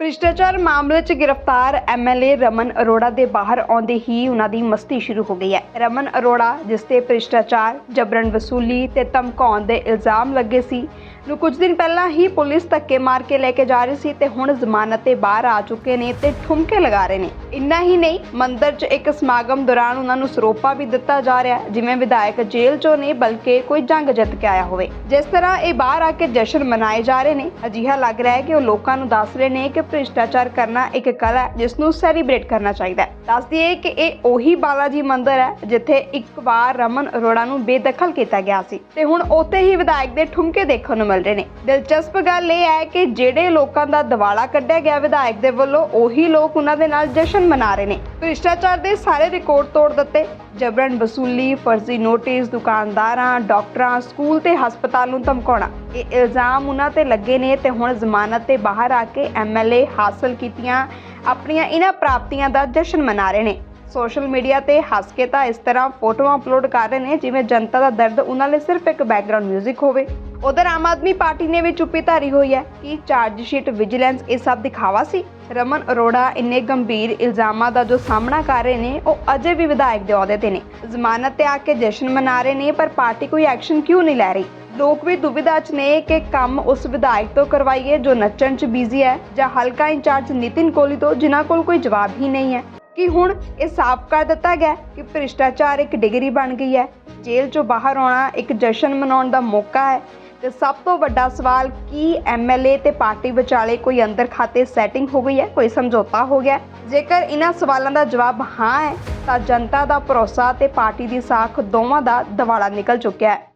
ਭ੍ਰਿਸ਼ਟਾਚਾਰ ਮਾਮਲੇ 'ਚ ਗ੍ਰਿਫਤਾਰ ਐਮਐਲਏ ਰਮਨ ਅਰੋੜਾ ਦੇ ਬਾਹਰ ਆਉਂਦੇ ਹੀ ਉਹਨਾਂ ਦੀ ਮਸਤੀ ਸ਼ੁਰੂ ਹੋ ਗਈ ਹੈ। ਰਮਨ ਅਰੋੜਾ, ਜਿਸ ਤੇ ਭ੍ਰਿਸ਼ਟਾਚਾਰ, ਜਬਰਨ ਵਸੂਲੀ ਤੇ ਧਮਕਾਉਣ ਦੇ ਇਲਜ਼ਾਮ ਲੱਗੇ ਸੀ ਨੂੰ ਕੁਝ ਦਿਨ ਪਹਿਲਾਂ ਹੀ ਪੁਲਿਸ ਧੱਕੇ ਮਾਰ ਕੇ ਲੈ ਕੇ ਜਾ ਰਹੀ ਸੀ ਤੇ ਹੁਣ ਜ਼ਮਾਨਤ ਤੇ ਬਾਹਰ ਆ ਚੁੱਕੇ ਨੇ ਤੇ ਠੁਮਕੇ ਲਗਾ ਰਹੇ ਨੇ। ਇੰਨਾ ਹੀ ਨਹੀਂ, ਮੰਦਿਰ 'ਚ ਇੱਕ ਸਮਾਗਮ ਦੌਰਾਨ ਉਹਨਾਂ ਨੂੰ ਸਰੋਪਾ ਵੀ ਦਿੱਤਾ ਜਾ ਰਿਹਾ ਜਿਵੇਂ ਵਿਧਾਇਕ ਜੇਲ੍ਹ 'ਚੋਂ ਨੇ, ਬਲਕਿ ਕੋਈ ਜੰਗ ਜਿੱਤ ਕੇ ਆਇਆ ਹੋਵੇ। ਜਿਸ ਤਰ੍ਹਾਂ ਇਹ ਬਾਹਰ ਆ ਕੇ ਜਸ਼ਨ ਮਨਾਏ ਜਾ ਰਹੇ ਨੇ, ਅਜਿਹਾ ਲੱਗ ਰਿਹਾ ਹੈ ਕਿ ਉਹ ਲੋਕਾਂ ਨੂੰ ਦੱਸ ਰਹੇ ਨੇ ਕਿ ਭ੍ਰਿਸ਼ਟਾਚਾਰ ਕਰਨਾ ਇੱਕ ਕਲਾ ਹੈ, ਜਿਸ ਨੂੰ ਸੈਲੀਬ੍ਰੇਟ ਕਰਨਾ ਚਾਹੀਦਾ ਹੈ। ਦੱਸ ਦਈਏ ਕਿ ਇਹ ਉਹੀ ਬਾਲਾਜੀ ਮੰਦਿਰ ਹੈ, ਜਿੱਥੇ ਇੱਕ ਵਾਰ ਰਮਨ ਅਰੋੜਾ ਨੂੰ ਬੇਦਖਲ ਕੀਤਾ ਗਿਆ ਸੀ। ਤੇ ਹੁਣ ਉੱਥੇ ਹੀ ਵਿਧਾਇਕ ਦੇ ਠੁਮਕੇ ਦੇਖਣ ਨੂੰ ਮਿਲ ਰਹੇ ਨੇ। ਦਿਲਚਸਪ ਗੱਲ ਇਹ ਹੈ ਕਿ ਜਿਹੜੇ ਲੋਕਾਂ ਦਾ ਦਿਵਾਲਾ ਕੱਢਿਆ ਗਿਆ, ਵਿਧਾਇਕ ਦੇ ਵੱਲੋਂ ਉਹੀ ਲੋਕ ਉਹਨਾਂ ਦੇ ਨਾਲ ਜਸ਼ਨ ਮਨਾ ਰਹੇ ਨੇ। ਭ੍ਰਿਸ਼ਟਾਚਾਰ ਦੇ ਸਾਰੇ ਰਿਕਾਰਡ ਤੋੜ ਦਿੱਤੇ। ਜਬਰਨ ਵਸੂਲੀ, ਫਰਜ਼ੀ ਨੋਟਿਸ, ਦੁਕਾਨਦਾਰਾਂ, ਡਾਕਟਰਾਂ, ਸਕੂਲ ਤੇ ਹਸਪਤਾਲ ਨੂੰ ਧਮਕਾਉਣਾ। ਇਹ ਇਲਜ਼ਾਮ ਉਹਨਾਂ ਤੇ ਲੱਗੇ ਨੇ ਤੇ ਹੁਣ ਜ਼ਮਾਨਤ ਤੇ ਬਾਹਰ ਆ ਕੇ ਐਮਐਲਏ ਹਾਸਲ ਕੀਤੀਆਂ, ਆਪਣੀਆਂ ਇਹਨਾਂ ਪ੍ਰਾਪਤੀਆਂ ਦਾ ਜਸ਼ਨ ਮਨਾ ਰਹੇ ਨੇ। ਸੋਸ਼ਲ ਮੀਡੀਆ ਤੇ ਹੱਸ ਕੇ ਤਾਂ ਇਸ ਤਰ੍ਹਾਂ ਫੋਟੋਆਂ ਅਪਲੋਡ ਕਰ ਰਹੇ ਨੇ, ਜਿਵੇਂ ਜਨਤਾ ਦਾ ਦਰਦ ਉਹਨਾਂ ਲਈ ਸਿਰਫ ਇੱਕ ਬੈਕਗ੍ਰਾਉਂਡ 뮤직 ਹੋਵੇ। ਉਧਰ ਆਮ ਆਦਮੀ ਪਾਰਟੀ ਨੇ ਵੀ ਚੁੱਪੀ ਧਾਰੀ ਹੋਈ ਹੈ ਕਿ ਚਾਰਜ ਸ਼ੀਟ ਵਿਜੀਲੈਂਸ ਇਹ ਸਭ ਦਿਖਾਵਾ ਸੀ। ਰਮਨ ਅਰੋੜਾ ਇੰਨੇ ਗੰਭੀਰ ਇਲਜ਼ਾਮਾਂ ਦਾ ਜੋ ਸਾਹਮਣਾ ਕਰ ਰਹੇ ਨੇ, ਉਹ ਅਜੇ ਵੀ ਵਿਧਾਇਕ ਦੇ ਅਹੁਦੇ ਤੇ ਨੇ। ਜ਼ਮਾਨਤ ਤੇ ਆ ਕੇ ਜਸ਼ਨ ਮਨਾ ਰਹੇ ਨੇ, ਪਰ ਪਾਰਟੀ ਕੋਈ ਐਕਸ਼ਨ ਕਿਉਂ ਨਹੀਂ ਲੈ ਰਹੀ? ਲੋਕ ਵੀ ਦੁਬਿਧਾ 'ਚ ਨੇ ਕਿ ਕੰਮ ਉਸ ਵਿਧਾਇਕ ਤੋਂ ਕਰਵਾਈਏ ਜੋ ਨੱਚਣ 'ਚ ਬਿਜ਼ੀ ਹੈ ਜਾਂ ਹਲਕਾ ਇੰਚਾਰਜ ਨਿਤਿਨ ਕੋਲੀ ਤੋਂ ਜਿਨ੍ਹਾਂ ਕੋਲ ਕੋਈ ਜਵਾਬ ਹੀ ਨਹੀਂ ਹੈ। ਕਿ ਹੁਣ ਇਹ ਸਾਫ਼ ਕਰ ਦਿੱਤਾ ਗਿਆ ਕਿ ਭ੍ਰਿਸ਼ਟਾਚਾਰ ਇੱਕ ਡਿਗਰੀ ਬਣ ਗਈ ਹੈ? ਜੇਲ੍ਹ 'ਚੋਂ ਬਾਹਰ ਆਉਣਾ ਇੱਕ ਜਸ਼ਨ ਮਨਾਉਣ ਦਾ ਮੌਕਾ ਹੈ। ਤੇ ਸਭ ਤੋਂ ਵੱਡਾ ਸਵਾਲ, ਕੀ ਐਮਐਲਏ ਤੇ ਪਾਰਟੀ ਵਿਚਾਲੇ ਕੋਈ ਅੰਦਰ ਖਾਤੇ ਸੈਟਿੰਗ ਹੋ ਗਈ ਹੈ? ਕੋਈ ਸਮਝੌਤਾ ਹੋ ਗਿਆ ਜੇਕਰ ਇਹਨਾਂ ਸਵਾਲਾਂ ਦਾ ਜਵਾਬ ਹਾਂ ਹੈ, ਤਾਂ ਜਨਤਾ ਦਾ ਭਰੋਸਾ ਤੇ ਪਾਰਟੀ ਦੀ ਸਾਖ ਦੋਵਾਂ ਦਾ ਦਿਵਾਲਾ ਨਿਕਲ ਚੁੱਕਿਆ ਹੈ।